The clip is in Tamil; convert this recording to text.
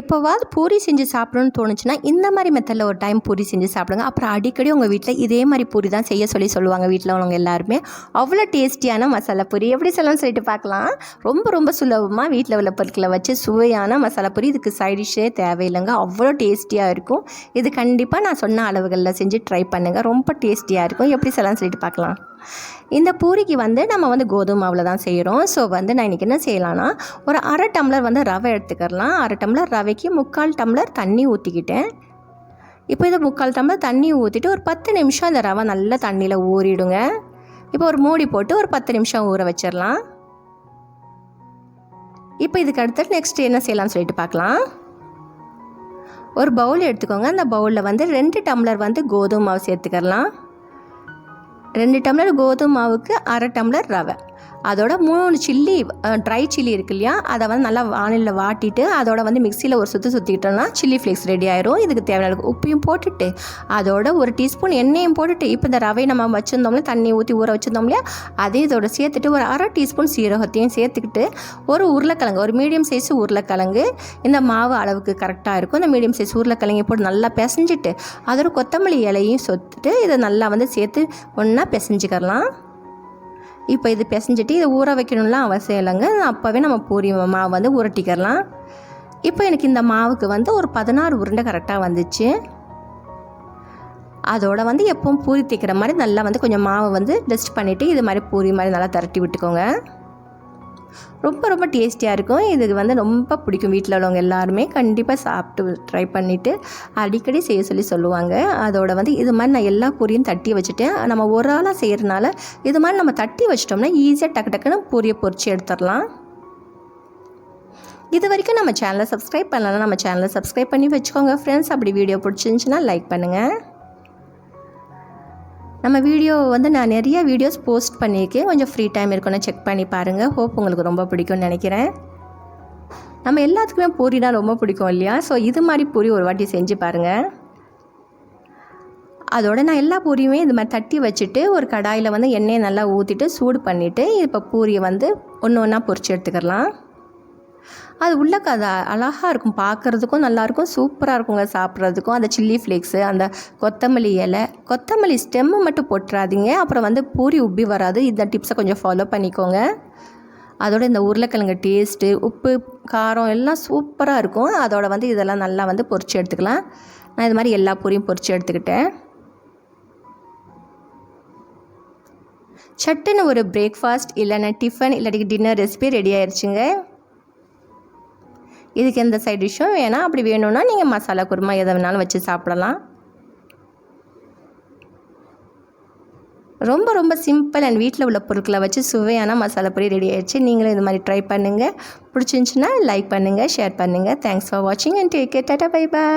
எப்போவாவது பூரி செஞ்சு சாப்பிடணும்னு தோணுச்சுன்னா இந்த மாதிரி மெத்தடில் ஒரு டைம் பூரி செஞ்சு சாப்பிடுங்க. அப்புறம் அடிக்கடி உங்கள் வீட்டில் இதே மாதிரி பூரி தான் செய்ய சொல்லி சொல்லுவாங்க வீட்டில் உள்ளவங்க எல்லாருமே. அவ்வளோ டேஸ்டியான மசாலா பூரி. எப்படி சொல்லணும்னு சொல்லிட்டு பார்க்கலாம். ரொம்ப ரொம்ப சுலபமாக வீட்டில் உள்ள பொருட்களை வச்சு சுவையான மசாலா பூரி. இதுக்கு சைடிஷே தேவையில்லைங்க. அவ்வளோ டேஸ்டியாக இருக்கும். இது கண்டிப்பாக நான் சொன்ன அளவுகளில் செஞ்சு ட்ரை பண்ணுங்கள் ரொம்ப டேஸ்டியாக இருக்கும். எப்படி சொல்லலாம்னு சொல்லிட்டு பார்க்கலாம். இந்த பூரிக்கு வந்து நம்ம வந்து கோதுமை மாவில் தான் செய்கிறோம் ஸோ வந்து நான் இன்றைக்கி என்ன செய்யலான்னா ஒரு அரை டம்ளர் வந்து ரவை எடுத்துக்கலாம். அரை டம்ளர் ரவைக்கு முக்கால் டம்ளர் தண்ணி ஊற்றிக்கிட்டேன் இப்போ இதை முக்கால் டம்ளர் தண்ணி ஊற்றிட்டு ஒரு பத்து நிமிஷம் அந்த ரவை நல்லா தண்ணியில் ஊறிடுங்க. இப்போ ஒரு மூடி போட்டு ஒரு பத்து நிமிஷம் ஊற வச்சிடலாம். இப்போ இதுக்கு அடுத்து நெக்ஸ்ட் என்ன செய்யலாம்னு சொல்லிட்டு பார்க்கலாம். ஒரு பவுல் எடுத்துக்கோங்க. அந்த பவுலில் வந்து ரெண்டு டம்ளர் வந்து கோதுமை மாவு சேர்த்துக்கலாம் ரெண்டு டம்ளர் கோதுமை மாவுக்கு அரை டம்ளர் ரவை. அதோட மூணு சில்லி ட்ரை சில்லி இருக்கு இல்லையா? அதை வந்து நல்லா வானிலில் வாட்டிட்டு அதோட வந்து மிக்சியில் ஒரு சுற்றி சுற்றிக்கிட்டோம்னா சில்லி ஃப்ளேக்ஸ் ரெடி ஆயிரும். இதுக்கு தேவையான உப்பையும் போட்டுட்டு அதோட ஒரு டீஸ்பூன் எண்ணெயும் போட்டுட்டு இப்போ இந்த ரவை நம்ம வச்சுருந்தோம்ல தண்ணி ஊற்றி ஊற வச்சுருந்தோம் இல்லையா? அதே இதோட சேர்த்துட்டு ஒரு அரை டீஸ்பூன் சீரகத்தையும் சேர்த்துக்கிட்டு ஒரு உருளைக்கிழங்கு ஒரு மீடியம் சைஸ் உருளைக்கிழங்கு இந்த மாவு அளவுக்கு கரெக்டாக இருக்கும். இந்த மீடியம் சைஸ் உருளைக்கிழங்கை போட்டு நல்லா பிசைஞ்சிட்டு அதோட கொத்தமல்லி இலையும் சொத்துட்டு இதை நல்லா வந்து சேர்த்து ஒன்றா பிசைஞ்சிக்கலாம் இப்போ இது பிசைஞ்சிட்டு இதை ஊற வைக்கணும்லாம் அவசியம் இல்லைங்க. அப்போவே நம்ம பூரி மாவு வந்து உருட்டிக்கிறலாம் இப்போ எனக்கு இந்த மாவுக்கு வந்து ஒரு பதினாறு உருண்டை கரெக்டாக வந்துச்சு. அதோட வந்து எப்பவும் பூரி தேய்க்கிற மாதிரி நல்லா வந்து கொஞ்சம் மாவை வந்து டஸ்ட் பண்ணிவிட்டு இது மாதிரி பூரி மாதிரி நல்லா திரட்டி விட்டுக்கோங்க. ரொம்ப ரொம்ப டேஸ்டியாக இருக்கும். இது வந்து ரொம்ப பிடிக்கும் வீட்டில் உள்ளவங்க எல்லாருமே. கண்டிப்பாக சாப்பிட்டு ட்ரை பண்ணிவிட்டு அடிக்கடி செய்ய சொல்லி சொல்லுவாங்க. அதோட வந்து இது மாதிரி நான் எல்லா பூரியும் தட்டி வச்சுட்டேன். நம்ம ஒரு ஆளாக செய்கிறனால இது மாதிரி நம்ம தட்டி வச்சிட்டோம்னா ஈஸியாக டக்கு டக்குன்னு பூரியை பொறிச்சு எடுத்துடலாம். இது வரைக்கும் நம்ம சேனலை சப்ஸ்கிரைப் பண்ணலாம் நம்ம சேனலை சப்ஸ்கிரைப் பண்ணி வச்சுக்கோங்க. ஃப்ரெண்ட்ஸ் அப்படி வீடியோ பிடிச்சிருந்துச்சின்னா லைக் பண்ணுங்கள் நம்ம வீடியோ வந்து நான் நிறைய வீடியோஸ் போஸ்ட் பண்ணியிருக்கேன். கொஞ்சம் ஃப்ரீ டைம் இருக்குன்னு செக் பண்ணி பாருங்கள் ஹோப் உங்களுக்கு ரொம்ப பிடிக்கும்னு நினைக்கிறேன். நம்ம எல்லாத்துக்குமே பூரினா ரொம்ப பிடிக்கும் இல்லையா? ஸோ இது மாதிரி பூரி ஒரு வாட்டி செஞ்சு பாருங்கள் அதோட நான் எல்லா பூரியுமே இது மாதிரி தட்டி வச்சுட்டு ஒரு கடாயில் வந்து எண்ணெயை நல்லா ஊற்றிட்டு சூடு பண்ணிவிட்டு இப்போ பூரியை வந்து ஒன்று ஒன்றா பொறிச்சு எடுத்துக்கலாம். அது உள்ள அது அழகாக இருக்கும். பார்க்குறதுக்கும் நல்லாயிருக்கும் சூப்பராக இருக்குங்க சாப்பிட்றதுக்கும். அந்த சில்லி ஃப்ளேக்ஸு அந்த கொத்தமல்லி இலை. கொத்தமல்லி ஸ்டெம்மு மட்டும் போட்டுறாதீங்க. அப்புறம் வந்து பூரி உப்பி வராது. இந்த டிப்ஸை கொஞ்சம் ஃபாலோ பண்ணிக்கோங்க. அதோட இந்த உருளைக்கிழங்கு டேஸ்ட்டு உப்பு காரம் எல்லாம் சூப்பராக இருக்கும். அதோட வந்து இதெல்லாம் நல்லா வந்து பொறிச்சு எடுத்துக்கலாம். நான் இது மாதிரி எல்லா பூரியும் பொறிச்சு எடுத்துக்கிட்டேன். சட்டுன்னு ஒரு பிரேக்ஃபாஸ்ட் இல்லைன்னா டிஃபன் இல்லாட்டி டின்னர் ரெசிபி ரெடி ஆயிடுச்சுங்க இதுக்கு எந்த சைட் டிஷ்ஷும் வேணாம். அப்படி வேணும்னா நீங்கள் மசாலா குருமா எதை வேணாலும் வச்சு சாப்பிடலாம். ரொம்ப ரொம்ப சிம்பிள் அண்ட் வீட்டில் உள்ள பொருட்களை வச்சு சுவையான மசாலா பொடி ரெடி ஆயிடுச்சு. நீங்களும் இது மாதிரி ட்ரை பண்ணுங்கள் பிடிச்சிருந்துச்சின்னா லைக் பண்ணுங்கள் ஷேர் பண்ணுங்கள் தேங்க்ஸ் ஃபார் வாட்சிங் and take care tata bye bye